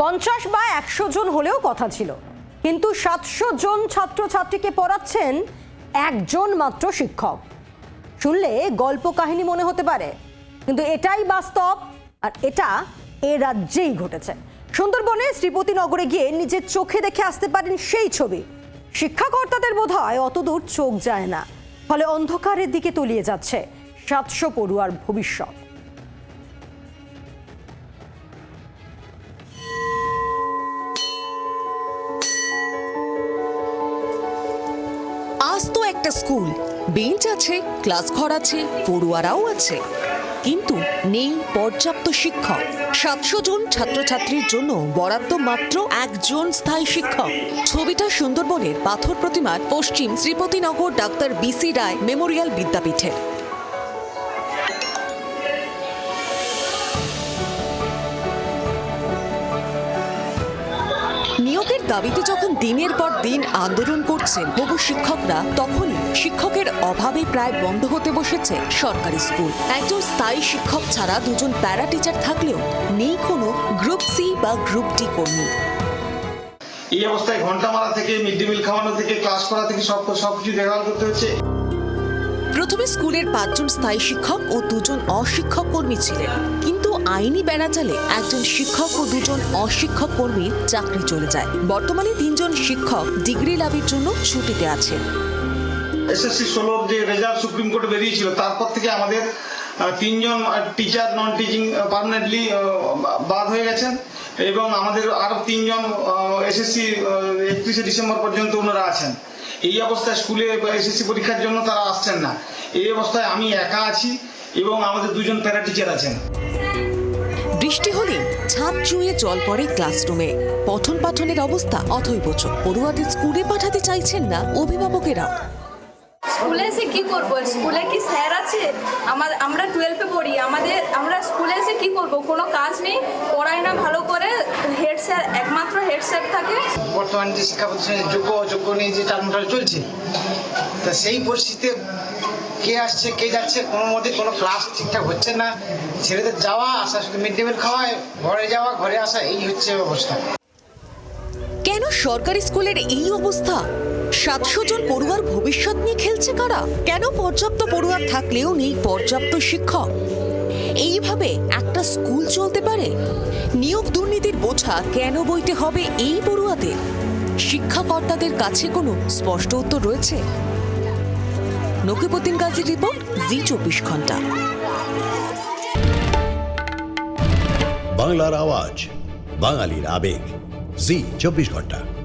পঞ্চাশ বা একশো জন হলেও কথা ছিল। কিন্তু সাতশো জন ছাত্রছাত্রীকে পড়াচ্ছেন একজন মাত্র শিক্ষক। শুনলে গল্প কাহিনী মনে হতে পারে, কিন্তু এটাই বাস্তব আর এটা এ রাজ্যেই ঘটেছে। সুন্দরবনে শ্রীপতি নগরে গিয়ে নিজের চোখে দেখে আসতে পারেন সেই ছবি। শিক্ষাকর্তাদের বোধ হয় অতদূর চোখ যায় না, ফলে অন্ধকারের দিকে তলিয়ে যাচ্ছে সাতশো পড়ুয়ার ভবিষ্যৎ। আজ তো একটা স্কুল। বেঞ্চ আছে, ক্লাস ঘর আছে, পড়ুয়ারাও আছে। কিন্তু নেই পর্যাপ্ত শিক্ষক। সাতশো জন ছাত্রছাত্রীর জন্য বরাদ্দ মাত্র একজন স্থায়ী শিক্ষক। ছবিটা সুন্দরবনের পাথর প্রতিমার পশ্চিম Sripatinagar doctor B C Roy বিদ্যাপীঠের। দাবিতে যখন দিনের পর দিন আন্দোলন করছেন বহু শিক্ষকরা, তখনই শিক্ষকের অভাবে প্রায় বন্ধ হতে বসেছে সরকারি স্কুল। একজন স্থায়ী শিক্ষক ছাড়া দুজন প্যারা টিচার থাকলেও নেই কোনো গ্রুপ সি বা গ্রুপ ডি কর্মী। এই অবস্থায় ঘণ্টা মারা থেকে মিড ডে মিল খাওয়ানো থেকে ক্লাস করা থেকে সব সবকিছু দেখভাল করতে হচ্ছে। প্রথমে স্কুলের পাঁচজন স্থায়ী শিক্ষক ও দুজন অশিক্ষক কর্মী ছিলেন। কিন্তু আইনি বেড়াচালে একজন শিক্ষক ও দুজন অশিক্ষক কর্মীর চাকরি চলে যায়। বর্তমানে তিনজন শিক্ষক ডিগ্রি লাভের জন্য ছুটিতে আছেন। এসএসসি ষোলোর যে রেজাল্ট সুপ্রিম কোর্টে বেরিয়েছিল। তারপর থেকে আমাদের তিনজন টিচার নন টিচিং পার্মানেন্টলি বাদ হয়ে গেছেন। এবং আমাদের আরও তিনজন এসএসসি একত্রিশে ডিসেম্বর পর্যন্ত ওনারা আছেন। এই অবস্থায় স্কুলে এসএসসি পরীক্ষার জন্য তারা আসছেন না। এই অবস্থায় আমি একা আছি এবং আমাদের দুজন প্যারা টিচার আছেন। বৃষ্টি হলে ছাদ চুয়ে জল পড়ে ক্লাসরুমে পঠন পাঠনের অবস্থা অথৈবচ পড়ুয়াদের স্কুলে পাঠাতে চাইছেন না অভিভাবকেরাও। স্কুলে এসে কি করব? স্কুলে কি স্যার আছে? আমার আমরা টুয়েলভে পড়ি। আমাদের আমরা স্কুলে এসে কি করব? কোনো কাজ নেই। পড়াই না ভালো করে। হেড স্যার একমাত্র হেড স্যার থাকে। বর্তমান যে শিক্ষা প্রতিষ্ঠানের যোগ্য অযোগ্য নিয়ে যে টালমুটাল চলছে তা সেই পরিস্থিতিতে কে আসছে কে যাচ্ছে কোনো মতে কোনো ক্লাস ঠিকঠাক হচ্ছে না। ছেলেদের যাওয়া আসা শুধু মিড ডে মিল খাওয়ায় ঘরে যাওয়া ঘরে আসা এই হচ্ছে অবস্থা। কেন সরকারি স্কুলের এই অবস্থা? সাতশো জন পড়ুয়ার ভবিষ্যৎ নিয়ে খেলছে কারা? কেন পর্যাপ্ত পড়ুয়ার থাকলেও নেই পর্যাপ্ত শিক্ষক? এইভাবে একটা স্কুল চলতে পারে? নিয়োগ দুর্নীতির বোঝা কেন বইতে হবে এই পড়ুয়াদের? শিক্ষাকর্তাদের কাছে কোনো স্পষ্ট উত্তর রয়েছে? নকিবুদ্দিন গাজীর রিপোর্ট, জি চব্বিশ ঘণ্টা। বাংলার আওয়াজ, বাঙালির আবেগ, জি চব্বিশ ঘণ্টা।